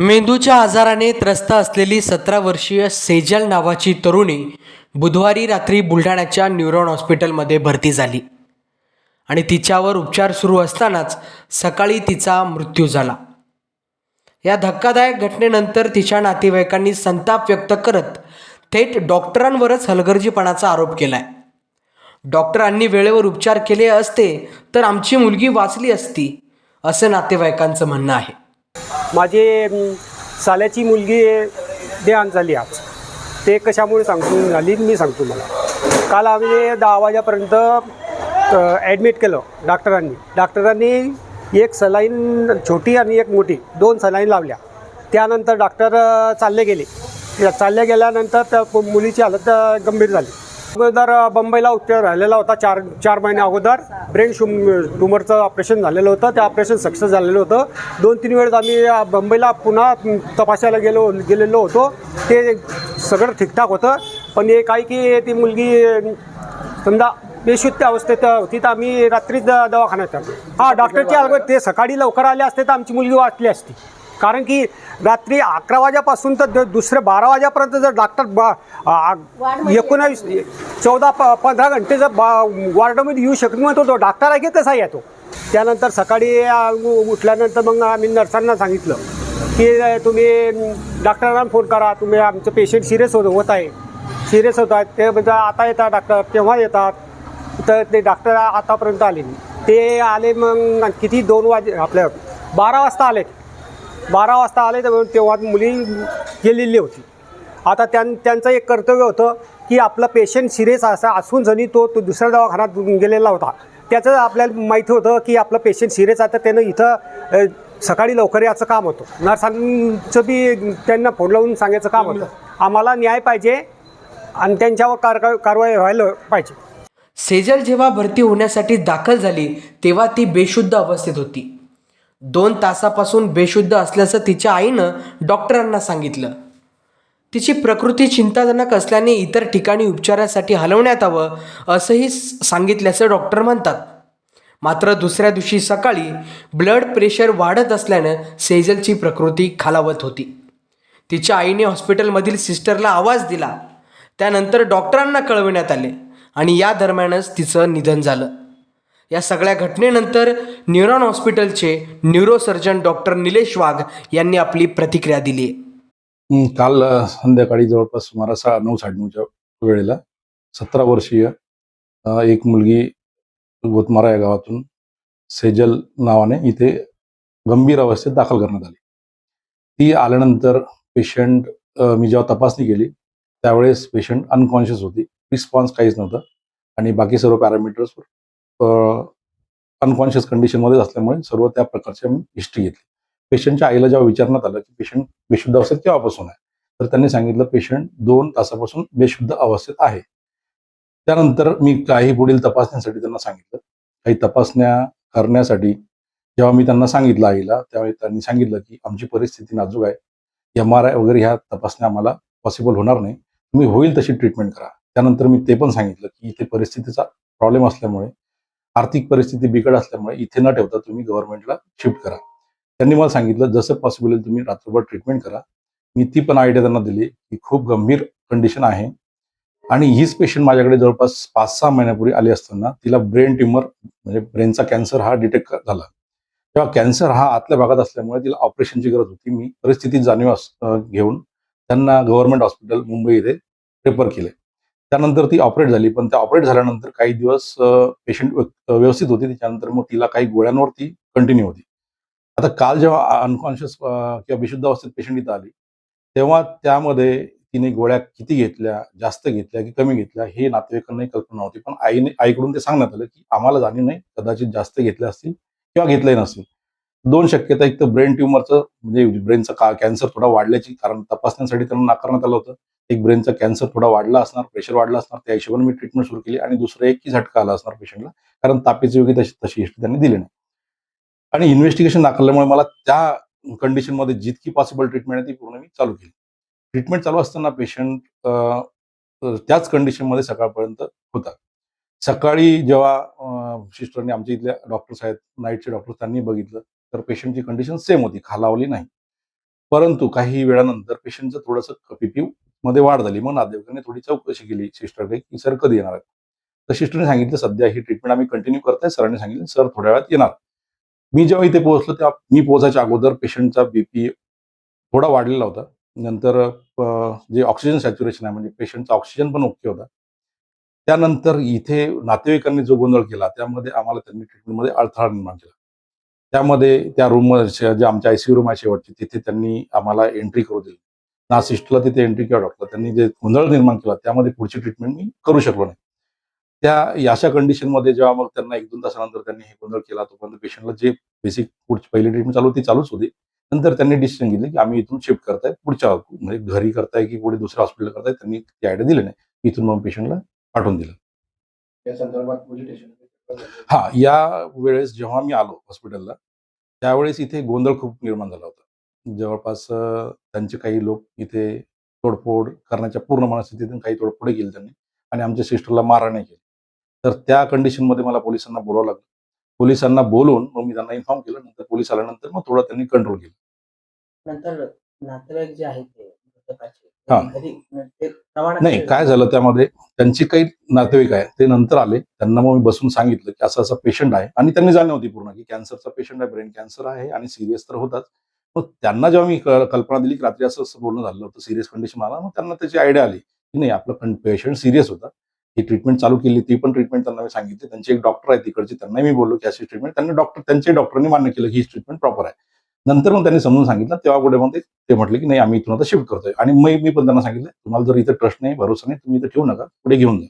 मेंदूच्या आजाराने त्रस्त असलेली सतरा वर्षीय सेजल नावाची तरुणी बुधवारी रात्री बुलढाण्याच्या न्यूरॉन हॉस्पिटलमध्ये भरती झाली. आणि तिच्यावर उपचार सुरू असतानाच सकाळी तिचा मृत्यू झाला. या धक्कादायक घटनेनंतर तिच्या नातेवाईकांनी संताप व्यक्त करत थेट डॉक्टरांवरच हलगर्जीपणाचा आरोप केलाय. डॉक्टरांनी वेळेवर उपचार केले असते तर आमची मुलगी वाचली असती असं नातेवाईकांचं म्हणणं आहे. माझी साल्याची मुलगी देहान झाली आज. ते कशामुळे सांगतो झाली मी सांगतो मला काल आम्ही दहा वाजेपर्यंत ॲडमिट केलं डॉक्टरांनी. डॉक्टरांनी एक सलाईन छोटी आणि एक मोठी दोन सलाईन लावल्या. त्यानंतर डॉक्टर चालले गेले. चालले गेल्यानंतर त्या मुलीची हालत गंभीर झाली. अगोदर बंबईला उपचार राहिलेला होता चार चार महिने अगोदर. ब्रेन शुम ट्युमरचं ऑपरेशन झालेलं होतं. ते ऑपरेशन सक्सेस झालेलं होतं. दोन तीन वेळेस आम्ही बंबईला पुन्हा तपासायला गेलो गेलेलो होतो. ते सगळं ठीकठाक होतं. पण हे काय की ती मुलगी समजा बेशुद्ध अवस्थेत होती तर आम्ही रात्रीच दवाखान्यात आलो हां डॉक्टरची अलग ते सकाळी लवकर आले असते तर आमची मुलगी वाचली असती. कारण की रात्री अकरा वाजेपासून तर दुसरे बारा वाजेपर्यंत जर डॉक्टर बा एकोणावीस चौदा प पंधरा घंटे जर बा वॉर्डमध्ये येऊ शकत मग तो डॉक्टर आहे की कसा येतो त्यानंतर सकाळी उठल्यानंतर मग आम्ही नर्सांना सांगितलं की तुम्ही डॉक्टरांना फोन करा. तुम्ही आमचं पेशंट सिरियस होत होत आहे. सिरियस होत आहेत. ते म्हणजे आता येतात डॉक्टर केव्हा येतात. तर ते डॉक्टर आतापर्यंत आले ते आले मग किती? दोन वाजे आपल्या बारा वाजता आले बारा वाजता आले तर तेव्हा मुली गेलेली होती. आता त्यां त्यांचं एक कर्तव्य होतं की आपला पेशंट सिरियस असा असून जणी तो तो दुसऱ्या दवाखान्यात गेलेला होता त्याचं आपल्याला माहिती होतं की आपलं पेशंट सिरियस आहे तर त्यानं इथं सकाळी लवकर याचं काम होतं. नर्सांचं बी त्यांना फोन लावून सांगायचं काम होतं. आम्हाला न्याय पाहिजे आणि त्यांच्यावर कार कारवाई व्हायला पाहिजे. सेजल जेव्हा भरती होण्यासाठी दाखल झाली तेव्हा ती बेशुद्ध अवस्थेत होती. दोन तासापासून बेशुद्ध असल्याचं तिच्या आईनं डॉक्टरांना सांगितलं. तिची प्रकृती चिंताजनक असल्याने इतर ठिकाणी उपचारासाठी हलवण्यात यावं असंही सांगितल्याचं डॉक्टर म्हणतात. मात्र दुसऱ्या दिवशी सकाळी ब्लड प्रेशर वाढत असल्यानं सेजलची प्रकृती खालावत होती. तिच्या आईने हॉस्पिटलमधील सिस्टरला आवाज दिला. त्यानंतर डॉक्टरांना कळविण्यात आले आणि या दरम्यानच तिचं निधन झालं. या सगळ्या घटनेनंतर न्यूरॉन हॉस्पिटलचे न्यूरोसर्जन डॉक्टर निलेश वाघ यांनी आपली प्रतिक्रिया दिली. काल संध्याकाळी जवळपास सुमारे सहा नऊ साडेनऊच्या वेळेला सतरा वर्षीय एक मुलगी गोतमारा या गावातून सेजल नावाने इथे गंभीर अवस्थेत दाखल करण्यात आली. ती आल्यानंतर पेशंट मी जेव्हा तपासणी केली त्यावेळेस पेशंट अनकॉन्शियस होती. रिस्पॉन्स काहीच नव्हतं. आणि बाकी सर्व पॅरामीटर्सवर अनकॉन्शियस कंडिशनमध्येच असल्यामुळे सर्व त्या प्रकारची आम्ही हिस्ट्री घेतली. पेशंटच्या आईला जेव्हा विचारण्यात आलं की पेशंट बेशुद्ध अवस्थेत केव्हापासून आहे? तर त्यांनी सांगितलं पेशंट दोन तासापासून बेशुद्ध अवस्थेत आहे. त्यानंतर मी काही पुढील तपासण्यासाठी त्यांना सांगितलं. काही तपासण्या करण्यासाठी जेव्हा मी त्यांना सांगितलं आईला त्यावेळी त्यांनी सांगितलं की आमची परिस्थिती नाजूक आहे. एम आर आय वगैरे ह्या तपासण्या आम्हाला पॉसिबल होणार नाही. तुम्ही होईल तशी ट्रीटमेंट करा. त्यानंतर मी ते पण सांगितलं की इथे परिस्थितीचा प्रॉब्लेम असल्यामुळे आर्थिक परिस्थिती बिकट असल्यामुळे इथे न ठेवता तुम्ही गव्हर्नमेंटला शिफ्ट करा. त्यांनी मला सांगितलं जसं पॉसिबल आहे तुम्ही रात्रभर ट्रीटमेंट करा. मी ती पण आयडिया त्यांना दिली की खूप गंभीर कंडिशन आहे. आणि हीच पेशंट माझ्याकडे जवळपास पाच सहा महिन्यापूर्वी आली असताना तिला ब्रेन ट्युमर म्हणजे ब्रेनचा कॅन्सर हा डिटेक्ट झाला. तेव्हा कॅन्सर हा आतल्या भागात असल्यामुळे तिला ऑपरेशनची गरज होती. मी परिस्थिती जाणीव घेऊन त्यांना गव्हर्नमेंट हॉस्पिटल मुंबई इथे रेफर केले. त्यानंतर ती ऑपरेट झाली. पण त्या ऑपरेट झाल्यानंतर काही दिवस पेशंट व्यवस्थित होती. त्याच्यानंतर मग तिला काही गोळ्यांवरती कंटिन्यू होती. आता काल जेव्हा अनकॉन्शियस किंवा विशुद्ध अवस्थेत पेशंट इथं आली तेव्हा त्यामध्ये तिने गोळ्या किती घेतल्या जास्त घेतल्या की कमी घेतल्या हे नातेवाईकांनाही कल्पना होती. पण आईने आईकडून ते सांगण्यात आलं की आम्हाला जाणीव नाही कदाचित जास्त घेतल्या असतील किंवा घेतलंही नसतील. दोन शक्यता एक तर ब्रेन ट्युमरचं म्हणजे ब्रेनचा का कॅन्सर थोडा वाढल्याची कारण तपासण्यासाठी त्यांना नाकारण्यात आलं होतं. एक ब्रेनचा कॅन्सर थोडा वाढला असणार प्रेशर वाढला असणार त्या हिशोबाने मी ट्रीटमेंट सुरू केली आणि दुसरं एक की झटका आला असणार पेशंटला कारण तापेची योग्य तशी तशी हिस्ट्री त्यांनी दिली नाही. आणि इन्व्हेस्टिगेशन नाकारल्यामुळे मला त्या कंडिशनमध्ये जितकी पॉसिबल ट्रीटमेंट आहे ती पूर्ण मी चालू केली. ट्रीटमेंट चालू असताना पेशंट त्याच कंडिशनमध्ये सकाळपर्यंत होता. सकाळी जेव्हा सिस्टरने आमच्या इथल्या डॉक्टर्स आहेत नाईटचे डॉक्टर्स त्यांनी बघितलं तर पेशंटची कंडिशन सेम होती खालावली नाही. परंतु काही वेळानंतर पेशंटचं थोडंसं पीपी मध्ये वाढ झाली. मग नातेवाईकांनी थोडी चौकशी केली. सिस्टरकडे की सर कधी येणार आहेत? तर सिस्टरने सांगितलं सध्या ही ट्रीटमेंट आम्ही कंटिन्यू करताय. सरांनी सांगितलं सर थोड्या वेळात येणार. मी जेव्हा इथे पोहोचलो तेव्हा मी पोहोचायच्या अगोदर पेशंटचा बीपी थोडा वाढलेला होता. नंतर जे ऑक्सिजन सॅच्युरेशन आहे म्हणजे पेशंटचा ऑक्सिजन पण ओके होता. त्यानंतर इथे नातेवाईकांनी जो गोंधळ केला त्यामध्ये आम्हाला त्यांनी ट्रीटमेंटमध्ये अडथळा निर्माण केला. त्यामध्ये त्या रूममध्ये जे आमच्या आयसीयू रूम आहे शेवटची तिथे त्यांनी आम्हाला एंट्री करू दिली. ना सिस्टरला तिथे एंट्री किंवा डॉक्टर त्यांनी जे गोंधळ निर्माण केला त्यामध्ये पुढची ट्रीटमेंट मी करू शकलो नाही. त्या अशा कंडिशनमध्ये जेव्हा मग त्यांना एक दोन तासानंतर त्यांनी हे गोंधळ केला तोपर्यंत पेशंटला जे बेसिक पुढची पहिली ट्रीटमेंट चालू होती ती चालूच होती. नंतर त्यांनी डिसिजन घेतले की आम्ही इथून शिफ्ट करताय पुढच्या म्हणजे घरी करताय की पुढे दुसऱ्या हॉस्पिटल करताय त्यांनी ती आयडिया दिली नाही. इथून मग पेशंटला पाठवून दिलं. या संदर्भात हा या वेळेस जेव्हा मी आलो हॉस्पिटलला त्यावेळेस इथे गोंधळ खूप निर्माण झाला होता. जवळपास त्यांचे काही लोक इथे तोडफोड करण्याच्या पूर्ण मनस्थितीतून काही तोडफोडे केली त्यांनी आणि आमच्या सिस्टरला मारहाणी केली. तर त्या कंडिशनमध्ये मला पोलिसांना बोलावं लागलं. पोलिसांना बोलवून मग मी त्यांना इन्फॉर्म केलं. नंतर पोलीस आल्यानंतर मग थोडं त्यांनी कंट्रोल केलं. नंतर नातेवाईक जे आहेत नाही काय झालं त्यामध्ये? त्यांची काही नातेवाईक आहे ते नंतर आले. त्यांना मग मी बसून सांगितलं की असं असं पेशंट आहे. आणि त्यांनी जाणीव होती पूर्ण की कॅन्सरचा पेशंट आहे ब्रेन कॅन्सर आहे आणि सिरियस तर होताच. मग त्यांना जेव्हा मी कल्पना दिली की रात्री असं असं बोलणं झालं होतं सिरियस कंडिशन आला मग त्यांना त्याची आयडिया आली की नाही आपलं पेशंट सिरियस होता. ही ट्रीटमेंट चालू केली ती पण ट्रीटमेंट त्यांना मी सांगितली. त्यांचे एक डॉक्टर आहे तिकडचे त्यांना मी बोललो की अशी ट्रीटमेंट. त्यांनी डॉक्टर त्यांच्या डॉक्टरांनी मान्य केलं की ही ट्रीटमेंट प्रॉपर आहे. नंतर मग त्यांनी समजून सांगितलं तेव्हा पुढे मग ते- ते म्हटले की नाही आम्ही इथून आता शिफ्ट करतोय. आणि मग मी पण त्यांना सांगितलं तुम्हाला जर इथं ट्रस्ट नाही भरोसा नाही तुम्ही इथं ठेवू नका पुढे घेऊन जा.